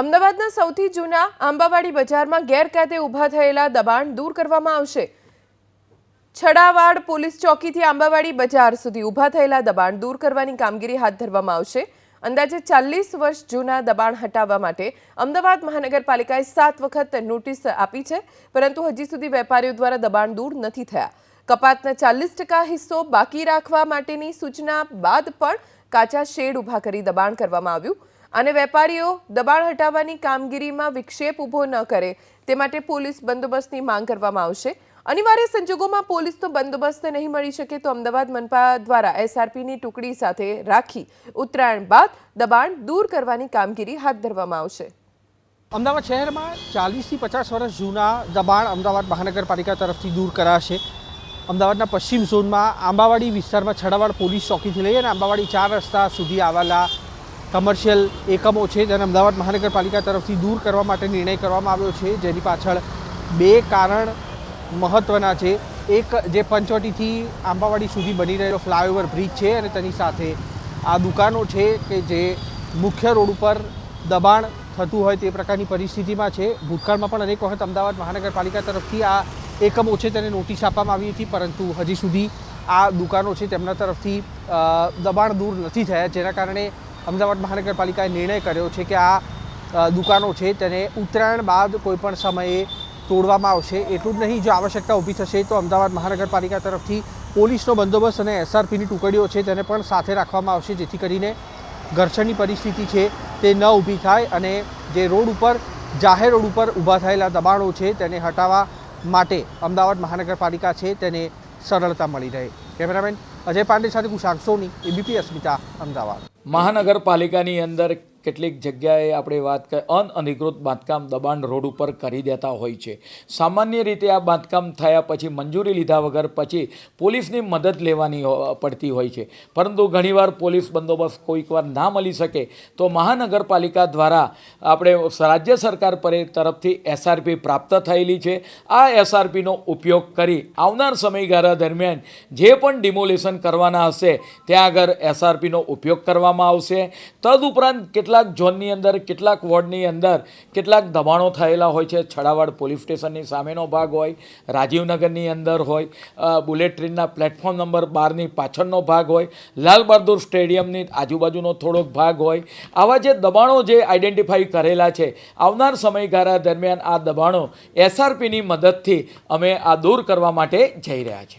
અમદાવાદના સૌથી જૂના આંબાવાડી બજારમાં ગેરકાયદે ઊભા થયેલા દબાણ દૂર કરવામાં આવશે. છડાવાડ પોલીસ ચોકીથી આંબાવાડી બજાર સુધી ઊભા થયેલા દબાણ દૂર કરવાની કામગીરી હાથ ધરવામાં આવશે. અંદાજે ચાલીસ વર્ષ જૂના દબાણ હટાવવા માટે અમદાવાદ મહાનગરપાલિકાએ સાત વખત નોટિસ આપી છે, પરંતુ હજી સુધી વેપારીઓ દ્વારા દબાણ દૂર નથી થયા. કપાતના ચાલીસ ટકા હિસ્સો બાકી રાખવા માટેની સૂચના બાદ પણ કાચા શેડ ઊભા કરી દબાણ કરવામાં આવ્યું. અને વેપારીઓ દબાણ હટાવવાની કામગીરીમાં વિક્ષેપ ઊભો ન કરે. તે માટે પોલીસ બંદોબસ્તની માંગ કરવામાં આવશે. અનિવાર્ય સંજોગોમાં પોલીસનો બંદોબસ્ત નહીં મળી શકે તો અમદાવાદ મનપા દ્વારા એસઆરપીની ટુકડી સાથે રાખી ઉત્તરાયણ બાદ દબાણ દૂર કરવાની કામગીરી હાથ ધરવામાં આવશે. અમદાવાદ શહેરમાં ચાલીસથી પચાસ વર્ષ જૂના દબાણ અમદાવાદ મહાનગરપાલિકા તરફથી દૂર કરાશે. અમદાવાદના પશ્ચિમ ઝોનમાં આંબાવાડી વિસ્તારમાં છડાવાડ પોલીસ ચોકીથી લઈ અને આંબાવાડી ચાર રસ્તા સુધી આવેલા કમર્શિયલ એકમો છે તેને અમદાવાદ મહાનગરપાલિકા તરફથી દૂર કરવા માટે નિર્ણય કરવામાં આવ્યો છે. જેની પાછળ બે કારણ મહત્ત્વના છે. એક જે પંચવટીથી આંબાવાડી સુધી બની રહેલો ફ્લાયઓવર બ્રિજ છે અને તેની સાથે આ દુકાનો છે કે જે મુખ્ય રોડ ઉપર દબાણ થતું હોય તે પ્રકારની પરિસ્થિતિમાં છે. ભૂતકાળમાં પણ અનેક વખત અમદાવાદ મહાનગરપાલિકા તરફથી આ એકમો છે તેને નોટિસ આપવામાં આવી હતી, પરંતુ હજી સુધી આ દુકાનો છે તેમના તરફથી દબાણ દૂર નથી થયા, જેના કારણે અમદાવાદ મહાનગરપાલિકાએ નિર્ણય કર્યો છે કે આ દુકાનો છે તેને ઉત્તરાયણ બાદ કોઈપણ સમયે તોડવામાં આવશે. એટલું જ નહીં, જો આવશ્યકતા ઊભી થશે તો અમદાવાદ મહાનગરપાલિકા તરફથી પોલીસનો બંદોબસ્ત અને એસઆરપીની ટુકડીઓ છે તેને પણ સાથે રાખવામાં આવશે, જેથી કરીને ઘર્ષણની પરિસ્થિતિ છે તે ન ઊભી થાય અને જે રોડ ઉપર, જાહેર રોડ ઉપર ઊભા થયેલા દબાણો છે તેને હટાવવા માટે અમદાવાદ મહાનગરપાલિકા છે તેને સરળતા મળી રહે. કેમેરામેન અજય પાંડે સાથે કુશાંક સોની, એબીપી અસ્મિતા, અમદાવાદ. મહાનગરપાલિકાની અંદર કેટલીક જગ્યાએ આપણે વાત કરીએ અનઅધિકૃત બાંધકામ દબાણ રોડ ઉપર કરી દેતા હોય છે. સામાન્ય રીતે આ બાંધકામ થયા પછી મંજૂરી લીધા વગર પછી પોલીસની મદદ લેવાની પડતી હોય છે. પરંતુ ઘણીવાર પોલીસ બંદોબસ્ત કોઈક વાર ના મળી શકે તો મહાનગરપાલિકા દ્વારા આપણે રાજ્ય સરકાર પર તરફથી એસઆરપી પ્રાપ્ત થયેલી છે. આ એસઆરપીનો ઉપયોગ કરી આવનાર સમયગાળા દરમિયાન જે પણ ડિમોલેશન કરવાના હશે, ત્યાં આગળ એસઆરપીનો ઉપયોગ કરવામાં આવશે. તદુપરાંત કેટલાક ઝોનની અંદર, કેટલાક વોર્ડની અંદર કેટલાક દબાણો થયેલા હોય છે. છડાવાડ પોલીસ સ્ટેશનની સામેનો ભાગ હોય, રાજીવનગરની અંદર હોય બુલેટ ટ્રેનના પ્લેટફોર્મ નંબર બારની પાછળનો ભાગ હોય, લાલ બહાદુર સ્ટેડિયમની આજુબાજુનો થોડોક ભાગ હોય. આવા જે દબાણો જે આઈડેન્ટિફાઈ કરેલા છે, આવનાર સમયગાળા દરમિયાન આ દબાણો એસઆરપીની મદદથી અમે આ દૂર કરવા માટે જઈ રહ્યા છીએ.